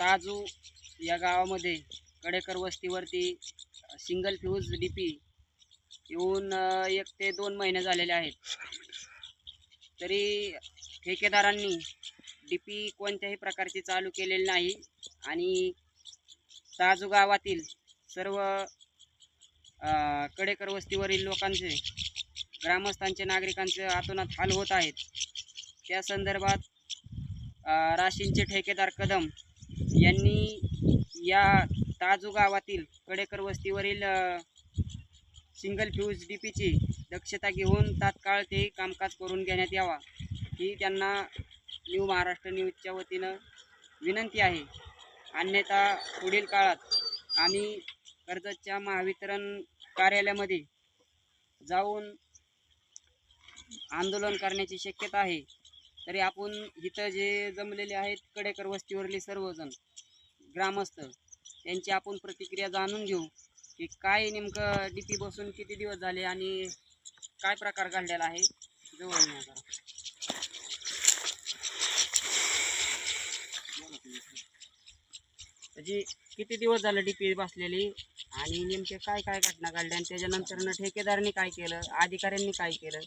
ताजू या गावामध्ये कडेकर वस्तीवरती सिंगल फ्यूज डी पी येऊन एक ते दोन महिने झालेले आहेत. तरी ठेकेदारांनी डी पी कोणत्याही प्रकारची चालू केलेली नाही आणि ताजू गावातील सर्व कडेकर वस्तीवरील लोकांचे ग्रामस्थांचे नागरिकांचे आतोनात हाल होत आहेत. त्या संदर्भात राशींचे ठेकेदार कदम यांनी या ताजू गावातील कडेकर वस्तीवरील सिंगल फ्यूज डी पीची दक्षता घेऊन तात्काळ ते कामकाज करून घेण्यात यावा ही त्यांना न्यू महाराष्ट्र न्यूजच्या वतीनं विनंती आहे. अन्यथा पुढील काळात आम्ही कर्जतच्या महावितरण कार्यालयामध्ये जाऊन आंदोलन करण्याची शक्यता आहे. तरी आपण इथं जे जमलेले आहेत कडेकर वस्तीवरले सर्वजण ग्रामस्थ त्यांची आपण प्रतिक्रिया जाणून घेऊ की काय नेमकं डी पी बसून किती दिवस झाले आणि काय प्रकार घडलेला आहे जवळ येऊन त्याची किती दिवस झालं डी पी बसलेली आणि नेमके काय काय घटना घडल्या आणि त्याच्यानंतरनं ठेकेदारांनी काय केलं अधिकाऱ्यांनी काय केलं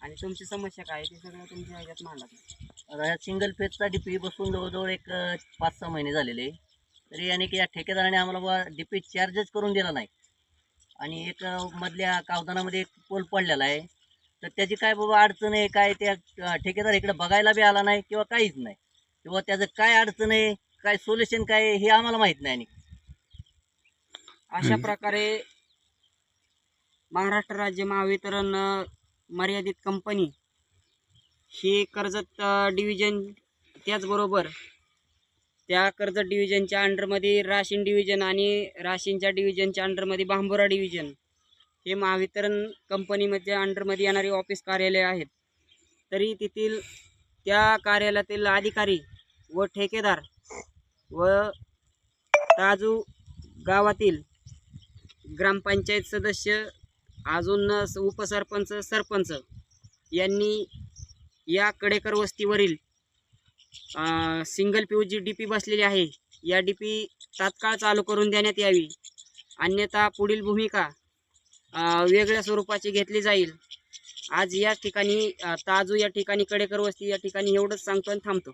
आणि तुमची समस्या काय आहे ते सगळं तुमच्या ह्याच्यात मांडा. ह्या सिंगल फेजचा डीपी बसून जवळजवळ एक अ, पाच सहा महिने झालेले तरी याने की या ठेकेदाराने आम्हाला बुवा डीपी चार्जच करून दिला नाही. आणि एक अ, मधल्या कावदानामध्ये एक पोल पडलेला आहे. तर त्याची काय बाबा अडचण आहे काय त्या अ, ठेकेदार इकडे बघायला बी आला नाही किंवा काहीच नाही. किंवा त्याचं काय अडचण आहे काय सोल्युशन काय आहे हे आम्हाला माहीत नाही आणि. अशा प्रकारे महाराष्ट्र राज्य महावितरण अ, मर्यादित कंपनी ही कर्जत डिव्हिजन त्याचबरोबर त्या कर्जत डिव्हिजनच्या अंडरमध्ये राशीन डिव्हिजन आणि राशीनच्या डिव्हिजनच्या अंडरमध्ये बांबुरा डिव्हिजन हे महावितरण कंपनीमध्ये अंडरमध्ये येणारी ऑफिस कार्यालय आहेत. तरी तेथील त्या कार्यालयातील अधिकारी व ठेकेदार व ताजू गावातील ग्रामपंचायत सदस्य अजून स- उपसरपंच सरपंच यांनी या Kadekar वस्तीवरील single P G D P बसलेली आहे. या डी पी तात्काळ चालू करून देण्यात यावी. अन्यथा पुढील भूमिका वेगळ्या स्वरूपाची घेतली जाईल. आज या ठिकाणी ताजू या ठिकाणी कडेकर वस्ती या ठिकाणी एवढंच सांगतो आणि थांबतो.